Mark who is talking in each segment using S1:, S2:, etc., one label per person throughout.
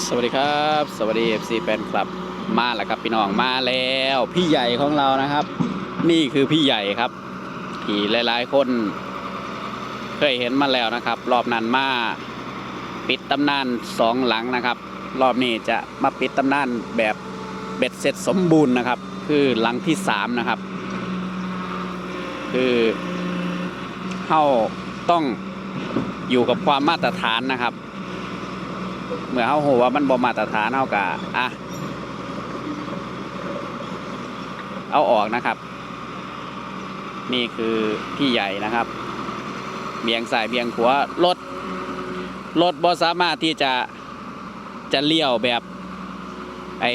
S1: สวัสดีครับ สวัสดี FC แฟนคลับมาแล้วครับพี่น้องมาแล้ว พี่ใหญ่ของเรานะครับ นี่คือพี่ใหญ่ครับที่หลายๆคน เคยเห็นมาแล้วนะครับ รอบนั้นมาปิดตำนานสองหลังนะครับ รอบนี้จะมาปิดตำนานแบบเบ็ดเสร็จสมบูรณ์นะครับ คือหลังที่สามนะครับ คือเข้าต้องอยู่กับความมาตรฐานนะครับ เมื่อเขาโหว่ามันบ่มาตรฐานเขากะอะเอาออกนะครับ นี่คือพี่ใหญ่นะครับ เบียงสายเบียงขวารถรถบ่สามารถที่จะจะเลี้ยวแบบไอ้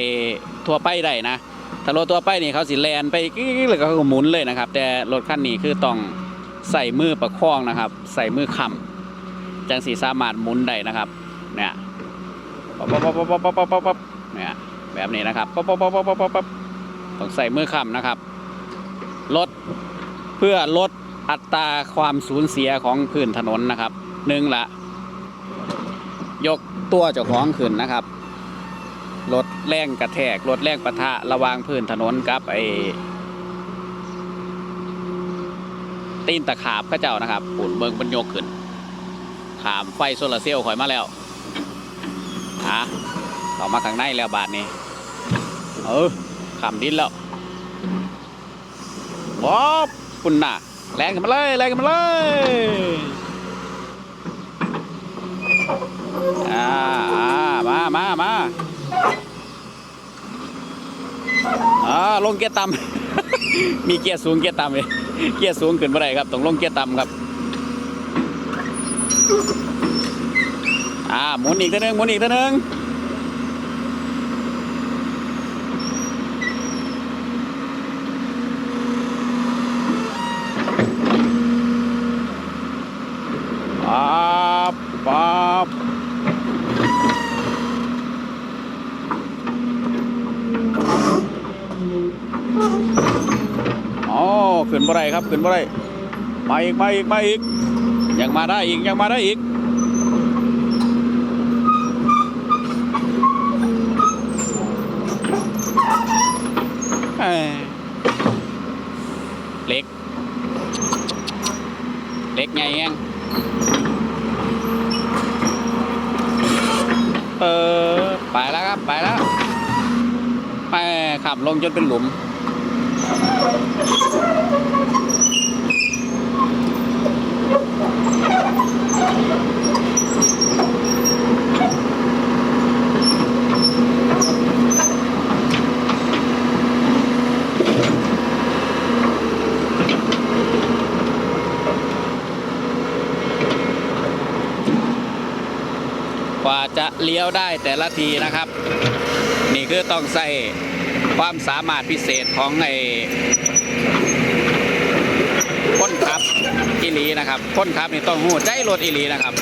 S1: ทั่วไปได้นะถ้ารถทั่วไปนี่เขาสิแลนไปกิ๊กๆแล้วก็หมุนเลยนะครับ แต่รถคันนี้คือต้องใส่มือประคองนะครับ ใส่มือค้ำจังสีสามารถหมุนได้นะครับ เนี่ย ปั๊บปั๊บปั๊บปั๊บปั๊บปั๊บเนี่ยแบบนี้นะครับปั๊บปั๊บปั๊บปั๊บปั๊บต้องใส่มือค้ำนะครับลดเพื่อลดอัตราความสูญเสียของพื้นถนนนะครับหนึ่งละ ยกตัวเจ้าของขึ้นนะครับลดแรงกระแทกลดแรงปะทะระวางพื้นถนนกับไอ้ตีนตะขาบข้าเจ้านะครับปุ่นเบิงบรรยกขึ้นขามไฟโซลาเซลล์คอยมาแล้ว ฮะเข้ามาข้างในแล้วบาทนี้เออขำดินแล้วบ๊อบคุณน่ะแรงกันมาเลยแรงกันมาเลยอ่าอ่ามามามาอ่าลงเกียร์ต่ำมีเกียร์สูงเกียร์ต่ำเลยเกียร์สูงขึ้นมาได้ครับต้องลงเกียร์ต่ำครับ อ่าหมุนอีกทีนึงหมุนอีกทีนึงปั๊บปั๊บอ๋อขึ้นบ่ได้ครับขึ้นบ่ได้มาอีกมาอีกมาอีกยังมาได้อีกยังมาได้อีก เอ้ยเล็ก เล็กไงเองเอไปแล้วครับไปแล้วไปขับลงจนเป็นหลุมกว่าจะ เลี้ยวได้แต่ละทีนะครับ นี่คือต้องใส่ความสามารถพิเศษของไอ้คนขับอีหลีนะครับคนขับนี่ต้องหูใจรถอีหลีนะครับ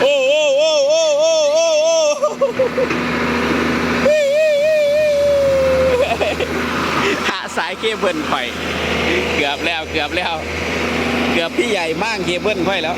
S1: โอ้โอ้โอ้โอ้โอ้โอ้โอ้หาสายเคเบิลไฟเกือบแล้วเกือบแล้ว เกือบพี่ใหญ่มากเคเบิลค่อยแล้ว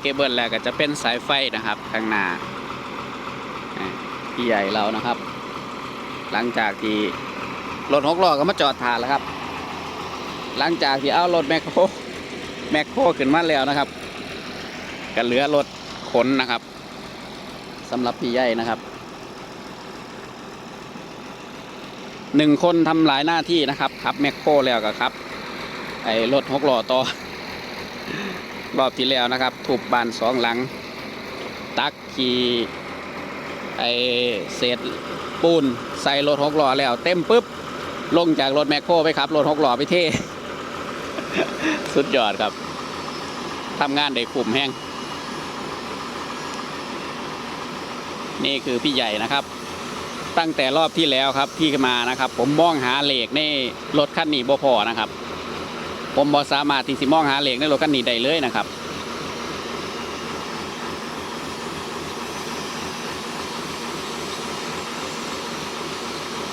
S1: เคเบิลแล้วก็จะเป็นสายไฟนะครับข้างหน้าพี่ใหญ่เรานะครับ หลังจากที่รถหกล้อก็มาจอดทานแล้วครับ หลังจากที่เอารถแมคโครแมคโครขึ้นมาแล้วนะครับก็เหลือรถขนนะครับสำหรับพี่ใหญ่นะครับหนึ่งคนทำหลายหน้าที่นะครับขับแมคโครแล้วก็ครับไอ้รถหกล้อต่อ รอบที่แล้วนะครับถูกบานสองหลัง ตักขี่ไอเศษปูนใส่รถหกล้อแล้วเต็มปุ๊บ ลงจากรถแมคโครไปครับรถหกล้อไปเท่สุดยอดครับทำงานได้คุ้มแห้งนี่คือพี่ใหญ่นะครับ ตั้งแต่รอบที่แล้วครับที่มานะครับ ผมมองหาเหล็กในรถคันนี้บ่พอนะครับ ผมบอสามารถที่สิมองหาเหล็กในรถคันนี้ได้เลยนะครับ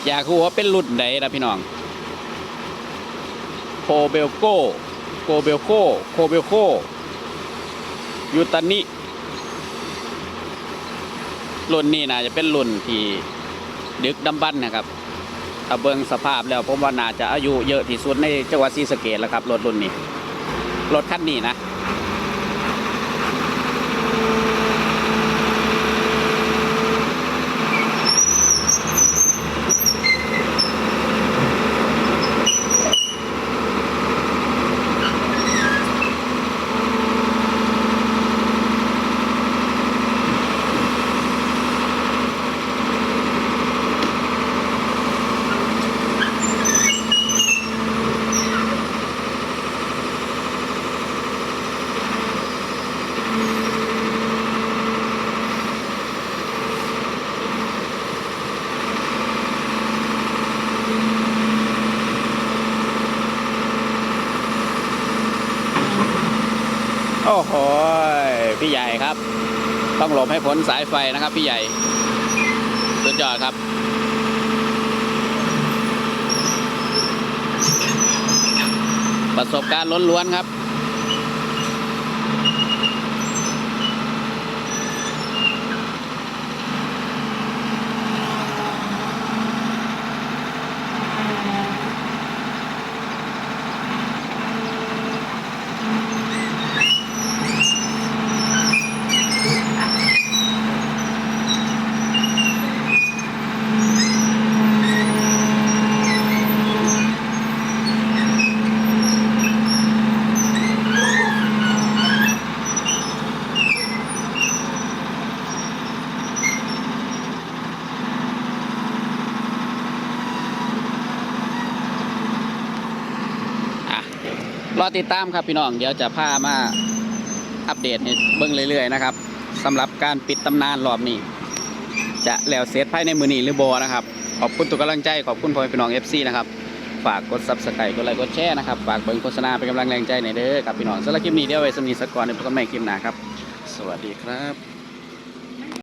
S1: อยากรู้ว่าเป็นรุ่นใดนะพี่น้องโคเบลโกโคเบลโกโคเบลโกยูตานิรุ่นนี้น่าจะเป็นรุ่นที่ดึกดำบรรพ์นะครับ ถ้าเบิ้งสภาพแล้วผมว่าน่าจะอายุเยอะที่สุดในจังหวัดศรีสะเกดแล้วครับรถรุ่นนี้ รถคันนี้นะ โอ้โหพี่ใหญ่ครับ ต้องหลบให้พ้นสายไฟนะครับ พี่ใหญ่สุดยอดครับประสบการณ์ล้วนๆครับ รอติดตามครับพี่น้อง เดี๋ยวจะพามาอัปเดตให้เบิ่งเรื่อยๆนะครับสำหรับการปิดตำนานรอบนี้ จะแล้วเสร็จภายในมือนี้หรือโบนะครับ ขอบคุณทุกกำลังใจ ขอบคุณพ่อแม่พี่น้อง FC นะครับ ฝากกด subscribe กดไลค์กดแชร์นะครับ ฝากเบิ่งโฆษณาเป็นกำลังแรงใจหน่อยเด้อกับพี่น้องสำหรับคลิปนี้เดี๋ยวไว้สำนีสักก่อนในพบกันใหม่คลิปหน้าครับ สวัสดีครับ